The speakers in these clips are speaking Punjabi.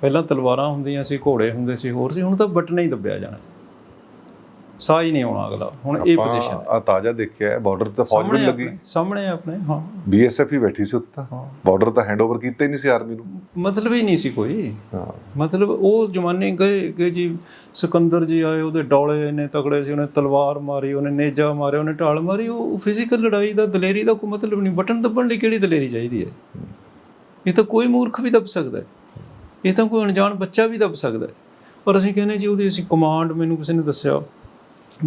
ਪਹਿਲਾਂ ਤਲਵਾਰਾਂ ਹੁੰਦੀਆਂ ਸੀ ਘੋੜੇ ਹੁੰਦੇ ਸੀ ਹੋਰ ਸੀ ਹੁਣ ਤਾਂ ਬਟਨ ਹੀ ਦੱਬਿਆ ਜਾਣਾ। ਸਾਹ ਹੀ ਨਹੀਂ ਆਉਣਾ ਅਗਲਾ ਹੁਣ ਇਹ ਪੋਜੀਸ਼ਨ ਹੈ। ਆ ਤਾਜ਼ਾ ਦੇਖਿਆ ਹੈ ਬਾਰਡਰ ਤੇ ਫੌਜ ਵੀ ਲੱਗੀ। ਸਾਹਮਣੇ ਆਪਣੇ ਹਾਂ। ਬੀਐਸਐਫ ਹੀ ਬੈਠੀ ਸੀ ਉੱਥੇ ਤਾਂ। ਬਾਰਡਰ ਤਾਂ ਹੈਂਡਓਵਰ ਕੀਤਾ ਹੀ ਨਹੀਂ ਸੀ ਆਰਮੀ ਨੂੰ। ਮਤਲਬ ਹੀ ਨਹੀਂ ਸੀ ਕੋਈ। ਹਾਂ। ਮਤਲਬ ਉਹ ਜ਼ਮਾਨੇ ਗਏ ਕਿ ਜੀ ਸਿਕੰਦਰ ਜੀ ਆਏ ਉਹਦੇ ਡੌਲੇ ਇੰਨੇ ਤਕੜੇ ਸੀ ਉਹਨੇ ਤਲਵਾਰ ਮਾਰੀ ਉਹਨੇ ਨੇਜਾ ਮਾਰਿਆ ਉਹਨੇ ਢਾਲ ਮਾਰੀ ਉਹ ਫਿਜ਼ੀਕਲ ਲੜਾਈ ਦਾ ਦਲੇਰੀ ਦਾ ਕੋਈ ਮਤਲਬ ਨਹੀਂ ਬਟਨ ਦੱਬਣ ਲਈ ਕਿਹੜੀ ਦਲੇਰੀ ਚਾਹੀਦੀ ਹੈ। ਇਹ ਤਾਂ ਕੋਈ ਮੂਰਖ ਵੀ ਦੱਬ ਸਕਦਾ ਹੈ। ਇਹ ਤਾਂ ਕੋਈ ਅਣਜਾਣ ਬੱਚਾ ਵੀ ਦੱਬ ਸਕਦਾ ਹੈ। ਪਰ ਅਸੀਂ ਕਹਿੰਦੇ ਜੀ ਉਹਦੀ ਅਸੀਂ ਕਮਾਂਡ ਮੈਨੂੰ ਕਿਸੇ ਨੇ ਦੱਸਿਆ।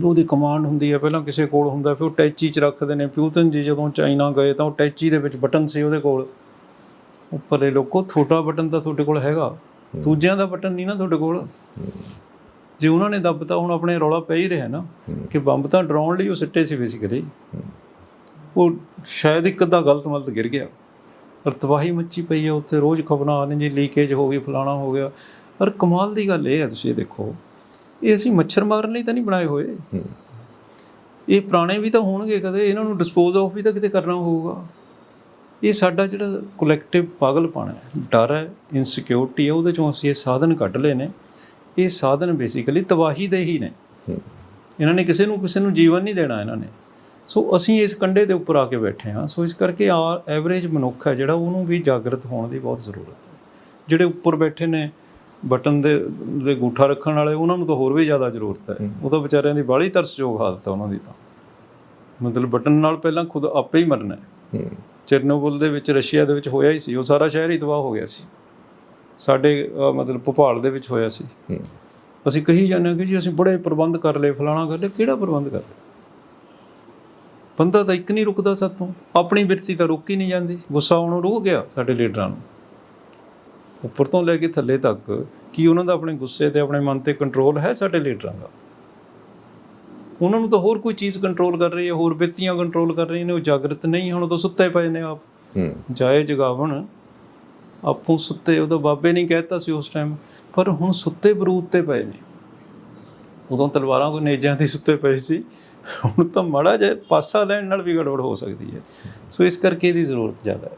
ਉਹਦੀ ਕਮਾਂਡ ਹੁੰਦੀ ਹੈ ਪਹਿਲਾਂ ਕਿਸੇ ਕੋਲ ਹੁੰਦਾ ਫਿਰ ਉਹ ਟੈਚੀ 'ਚ ਰੱਖਦੇ ਨੇ। ਪਿਊਤਨ ਜੀ ਜਦੋਂ ਚਾਈਨਾ ਗਏ ਤਾਂ ਉਹ ਟੈਚੀ ਦੇ ਵਿੱਚ ਬਟਨ ਸੀ ਉਹਦੇ ਕੋਲ। ਉੱਪਰਲੇ ਲੋਕੋ ਛੋਟਾ ਬਟਨ ਤਾਂ ਤੁਹਾਡੇ ਕੋਲ ਹੈਗਾ। ਦੂਜਿਆਂ ਦਾ ਬਟਨ ਨਹੀਂ ਨਾ ਤੁਹਾਡੇ ਕੋਲ। ਜੇ ਉਹਨਾਂ ਨੇ ਦੱਬਤਾ ਹੁਣ ਆਪਣੇ ਰੌਲਾ ਪੈ ਹੀ ਰਿਹਾ ਨਾ ਕਿ ਬੰਬ ਤਾਂ ਡਰਾਉਣ ਲਈ ਉਹ ਸਿੱਟੇ ਸੀ ਬੇਸਿਕਲੀ ਉਹ ਸ਼ਾਇਦ ਇੱਕ ਅੱਧਾ ਗਲਤ ਮਲਤ ਗਿਰ ਗਿਆ। ਪਰ ਤਬਾਹੀ ਮੱਚੀ ਪਈ ਹੈ ਉੱਥੇ ਰੋਜ਼ ਖਬਰਾਂ ਆ ਰਹੀਆਂ ਜੀ ਲੀਕੇਜ ਹੋ ਗਈ ਫਲਾਣਾ ਹੋ ਗਿਆ। ਪਰ ਕਮਾਲ ਦੀ ਗੱਲ ਇਹ ਹੈ ਤੁਸੀਂ ਇਹ ਦੇਖੋ। ਇਹ ਅਸੀਂ ਮੱਛਰ ਮਾਰਨ ਲਈ ਤਾਂ ਨਹੀਂ ਬਣਾਏ ਹੋਏ। ਇਹ ਪੁਰਾਣੇ ਵੀ ਤਾਂ ਹੋਣਗੇ ਕਦੇ ਇਹਨਾਂ ਨੂੰ ਡਿਸਪੋਜ਼ ਆਫ ਵੀ ਤਾਂ ਕਿਤੇ ਕਰਨਾ ਹੋਊਗਾ। ਇਹ ਸਾਡਾ ਜਿਹੜਾ ਕਲੈਕਟਿਵ ਪਾਗਲਪਣ ਹੈ ਡਰ ਹੈ ਇਨਸਿਕਿਉਰਿਟੀ ਹੈ ਉਹਦੇ ਚੋਂ ਅਸੀਂ ਇਹ ਸਾਧਨ ਕੱਢ ਲਏ ਨੇ। ਇਹ ਸਾਧਨ ਬੇਸਿਕਲੀ ਤਬਾਹੀ ਦੇ ਹੀ ਨੇ। ਇਹਨਾਂ ਨੇ ਕਿਸੇ ਨੂੰ ਕਿਸੇ ਨੂੰ ਜੀਵਨ ਨਹੀਂ ਦੇਣਾ ਇਹਨਾਂ ਨੇ। ਸੋ ਅਸੀਂ ਇਸ ਕੰਡੇ ਦੇ ਉੱਪਰ ਆ ਕੇ ਬੈਠੇ ਹਾਂ। ਸੋ ਇਸ ਕਰਕੇ ਆ ਐਵਰੇਜ ਮਨੁੱਖ ਹੈ ਜਿਹੜਾ ਉਹਨੂੰ ਵੀ ਜਾਗਰਤ ਹੋਣ ਦੀ ਬਹੁਤ ਜ਼ਰੂਰਤ ਹੈ। ਜਿਹੜੇ ਉੱਪਰ ਬੈਠੇ ਨੇ ਬਟਨ ਦੇ ਦੇ ਗੂਠਾ ਰੱਖਣ ਵਾਲੇ ਉਹਨਾਂ ਨੂੰ ਤਾਂ ਹੋਰ ਵੀ ਜ਼ਿਆਦਾ ਜ਼ਰੂਰਤ ਹੈ। ਉਹ ਤਾਂ ਵਿਚਾਰਿਆਂ ਦੀ ਬਾਹਲੀ ਤਰਸਯੋਗ ਹਾਲਤ ਹੈ ਉਹਨਾਂ ਦੀ ਤਾਂ। ਮਤਲਬ ਬਟਨ ਨਾਲ ਪਹਿਲਾਂ ਖੁਦ ਆਪੇ ਹੀ ਮਰਨਾ ਹੈ। ਚਰਨੋਬਲ ਦੇ ਵਿੱਚ ਰਸ਼ੀਆ ਦੇ ਵਿੱਚ ਹੋਇਆ ਹੀ ਸੀ। ਉਹ ਸਾਰਾ ਸ਼ਹਿਰ ਹੀ ਤਬਾਹ ਹੋ ਗਿਆ ਸੀ। ਸਾਡੇ ਮਤਲਬ ਭੋਪਾਲ ਦੇ ਵਿੱਚ ਹੋਇਆ ਸੀ। ਅਸੀਂ ਕਹੀ ਜਾਂਦੇ ਹਾਂ ਕਿ ਜੀ ਅਸੀਂ ਬੜੇ ਪ੍ਰਬੰਧ ਕਰ ਲਏ ਫਲਾਣਾ ਕਰ ਲਏ। ਕਿਹੜਾ ਪ੍ਰਬੰਧ ਕਰ ਲਿਆ ਬੰਦਾ ਤਾਂ ਇੱਕ ਨਹੀਂ ਰੁਕਦਾ ਸਾਤੋਂ। ਆਪਣੀ ਬਿਰਤੀ ਤਾਂ ਰੁਕ ਹੀ ਨਹੀਂ ਜਾਂਦੀ। ਗੁੱਸਾ ਆਉਣੋਂ ਰੁਕ ਗਿਆ ਸਾਡੇ ਲੀਡਰਾਂ ਨੂੰ। ਉੱਪਰ ਤੋਂ ਲੈ ਕੇ ਥੱਲੇ ਤੱਕ ਕੀ ਉਹਨਾਂ ਦਾ ਆਪਣੇ ਗੁੱਸੇ ਤੇ ਆਪਣੇ ਮਨ ਤੇ ਕੰਟਰੋਲ ਹੈ ਸਾਡੇ ਲੀਡਰਾਂ ਦਾ? ਉਹਨਾਂ ਨੂੰ ਤਾਂ ਹੋਰ ਕੋਈ ਚੀਜ਼ ਕੰਟਰੋਲ ਕਰ ਰਹੀ ਹੈ ਹੋਰ ਬਿਰਤੀਆਂ ਕੰਟਰੋਲ ਕਰ ਰਹੀਆਂ ਨੇ ਉਹ ਜਾਗਰਤ ਨਹੀਂ ਹੁਣ ਉਹ ਤਾਂ ਸੁੱਤੇ ਪਏ ਨੇ ਆਪ। ਹੂੰ। ਜਾਏ ਜਗਾਵਣ। ਆਪੂ ਸੁੱਤੇ ਉਹਦਾ ਬਾਬੇ ਨਹੀਂ ਕਹਿਤਾ ਸੀ ਉਸ ਟਾਈਮ ਪਰ ਹੁਣ ਸੁੱਤੇ ਬਰੂਦ ਤੇ ਪਏ ਨੇ। ਉਦੋਂ ਤਲਵਾਰਾਂ ਕੋ ਨੇਜਾਂ ਤੇ ਸੁੱਤੇ ਪਏ ਸੀ। ਹੁਣ ਤਾਂ ਮਾੜਾ ਜਿਹਾ ਪਾਸਾ ਲੈਣ ਨਾਲ ਵੀ ਗੜਬੜ ਹੋ ਸਕਦੀ ਹੈ। ਸੋ ਇਸ ਕਰਕੇ ਇਹਦੀ ਜ਼ਰੂਰਤ ਜ਼ਿਆਦਾ ਹੈ।